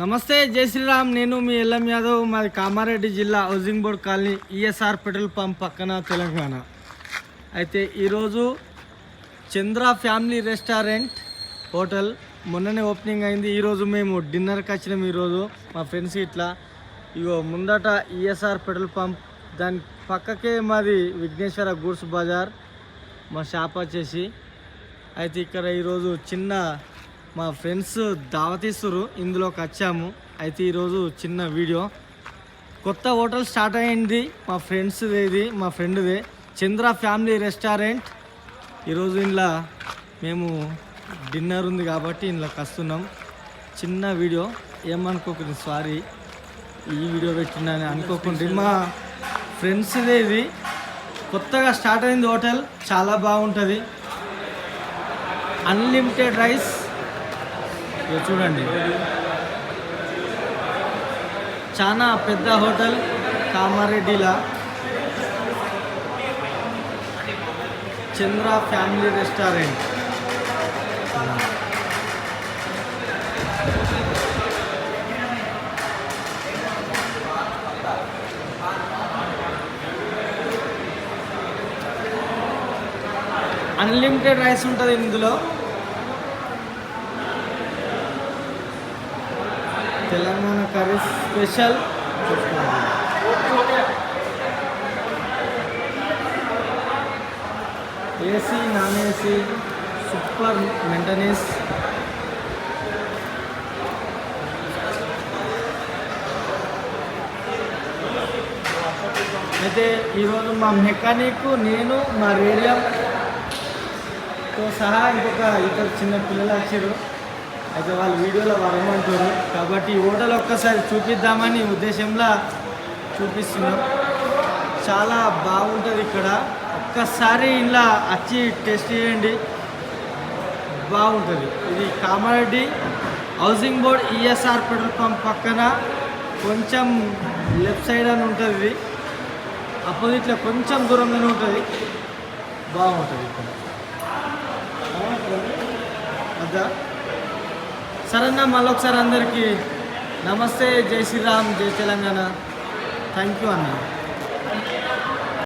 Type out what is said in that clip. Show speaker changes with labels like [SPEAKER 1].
[SPEAKER 1] నమస్తే జై శ్రీరామ్. నేను మీ ఎల్ఎం యాదవ్. మాది కామారెడ్డి జిల్లా housing board colony ESR petrol pump పక్కన తెలంగాణ. అయితే ఈరోజు చంద్ర ఫ్యామిలీ రెస్టారెంట్ హోటల్ మొన్ననే ఓపెనింగ్ అయింది. ఈరోజు మేము డిన్నర్కి వచ్చినాం ఈరోజు. మా ఫ్రెండ్స్ ఇట్లా ఇగో ముందట ఈఎస్ఆర్ పెట్రోల్ పంప్ దాని పక్కకే మాది విఘ్నేశ్వర గూడ్స్ బజార్ మా షాప్ వచ్చేసి. అయితే ఇక్కడ ఈరోజు చిన్న మా ఫ్రెండ్స్ దావతీస్తురు ఇందులోకి వచ్చాము. అయితే ఈరోజు చిన్న వీడియో. కొత్త హోటల్ స్టార్ట్ అయింది. మా ఫ్రెండ్స్ ఇది మా ఫ్రెండ్ది చంద్ర ఫ్యామిలీ రెస్టారెంట్. ఈరోజు ఇంట్లో మేము డిన్నర్ ఉంది కాబట్టి ఇంట్లోకి వస్తున్నాం. చిన్న వీడియో. ఏమనుకోకండి సారీ. ఈ వీడియో పెట్టిందని అనుకోకండి. మా ఫ్రెండ్స్దే ఇది. కొత్తగా స్టార్ట్ అయింది హోటల్. చాలా బాగుంటుంది. అన్లిమిటెడ్ రైస్ చూడండి. చాలా పెద్ద hotel కామారెడ్డిలా. Chandra family restaurant. Unlimited rice ఉంటుంది ఇందులో. Telangana curry special. AC non AC super maintenance అయితే ఈరోజు మా మెకానిక్ నేను మా రేడియంతో సహా ఇంకొక ఇద్దరు చిన్న పిల్లలు వచ్చారు. అయితే వాళ్ళు వీడియోలో వరమంటారు కాబట్టి ఈ హోటల్ ఒక్కసారి చూపిద్దామని ఉద్దేశంలో చూపిస్తున్నాం. చాలా బాగుంటుంది ఇక్కడ. ఒక్కసారి ఇలా వచ్చి టెస్ట్ చేయండి. బాగుంటుంది. ఇది Kamareddy housing board ESR petrol pump పక్కన కొంచెం లెఫ్ట్ సైడ్ అని ఉంటుంది. ఇది అపోజిట్లో కొంచెం దూరంలోనే ఉంటుంది. బాగుంటుంది ఇక్కడ. అదా? సరేనా మళ్ళొకసారి అందరికీ నమస్తే జై శ్రీరామ్ జై తెలంగాణ. థ్యాంక్ యూ అన్న.